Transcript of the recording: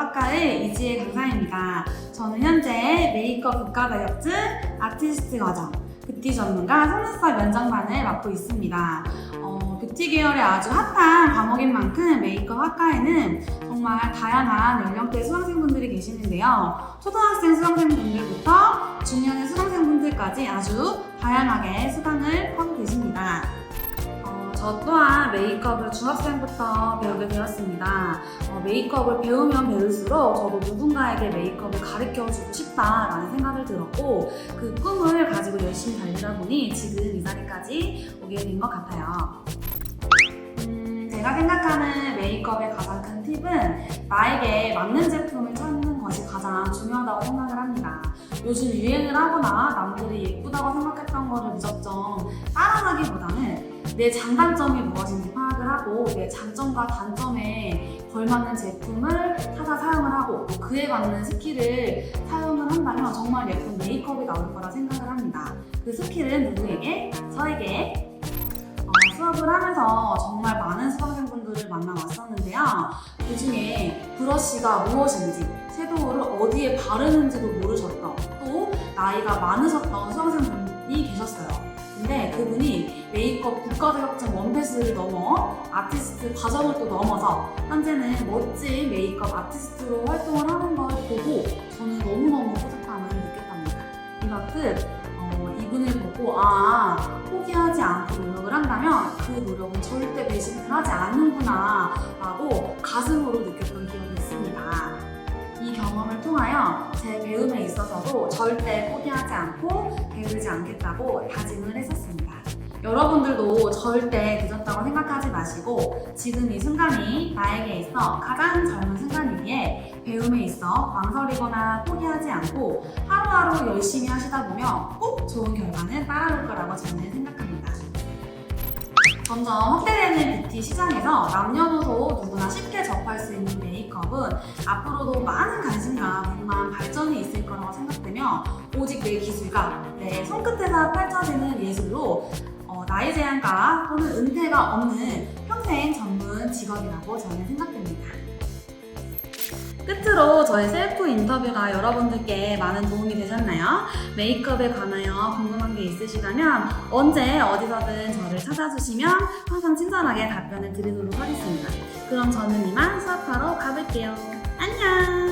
아카데미 메이크업 학과의 이지혜 강사입니다. 저는 현재 메이크업 국가 자격증 아티스트 과정 뷰티 전문가 속눈썹 면접반을 맡고 있습니다. 어, 뷰티 계열의 아주 핫한 과목인 만큼 메이크업 학과에는 정말 다양한 연령대 수강생분들이 계시는데요. 초등학생 수강생분들부터 중년의 수강생분들까지 아주 다양하게 수강을 하고 계십니다. 어, 저 또한 메이크업을 중학생부터 배우게 되었습니다. 어, 메이크업을 배우면 배울수록 저도 누군가에게 메이크업을 가르쳐주고 싶다라는 생각을 들었고 그 꿈을 가지고 열심히 달리다 보니 지금 이 자리까지 오게 된 것 같아요. 음, 제가 생각하는 메이크업의 가장 큰 팁은 나에게 맞는 제품을 찾는 것이 가장 중요하다고 생각을 합니다. 요즘 유행을 하거나 남들이 예쁘다고 생각했던 거를 무작정 따라가기보다는 내 장단점이 무엇인지 파악을 하고 내 장점과 단점에 걸맞는 제품을 찾아 사용을 하고 또 그에 맞는 스킬을 사용을 한다면 정말 예쁜 메이크업이 나올 거라 생각을 합니다. 그 스킬은 누구에게? 저에게 어, 수업을 하면서 정말 많은 수강생분들을 만나왔었는데요. 그 중에 브러쉬가 무엇인지, 섀도우를 어디에 바르는지도 모르셨던 또 나이가 많으셨던. 근데 메이크업 국가자격증 원패스를 넘어 아티스트 과정을 또 넘어서 현재는 멋진 메이크업 아티스트로 활동을 하는 걸 보고 저는 너무너무 뿌듯함을 느꼈답니다. 이렇듯 어, 이분을 보고 아 포기하지 않고 노력을 한다면 그 노력은 절대 배신을 하지 않는구나 라고 가슴으로 느꼈던 기억이 있습니다. 이 경험을 통하여 제 배움에 있어서도 절대 포기하지 않고 게으르지 않겠다고 다짐을 했었습니다. 여러분들도 절대 늦었다고 생각하지 마시고 지금 이 순간이 나에게 있어 가장 젊은 순간이기에 배움에 있어 망설이거나 포기하지 않고 하루하루 열심히 하시다 보면 꼭 좋은 결과는 따라올 거라고 저는 생각합니다. 점점 확대되는 뷰티 시장에서 남녀노소 누구나 쉽게 접할 수 있는 메이크업은 앞으로도 많은 관심과 궁금한 발전이 있을 거라고 생각되며 오직 내 기술과 내 손끝에서 펼쳐지는 예술로 어, 나이 제한과 또는 은퇴가 없는 평생 전문 직업이라고 저는 생각됩니다. 끝으로 저의 셀프 인터뷰가 여러분들께 많은 도움이 되셨나요? 메이크업에 관하여 궁금한 게 있으시다면 언제 어디서든 저를 찾아주시면 항상 친절하게 답변을 드리도록 하겠습니다. 그럼 저는 이만 수업하러 가볼게요. 안녕!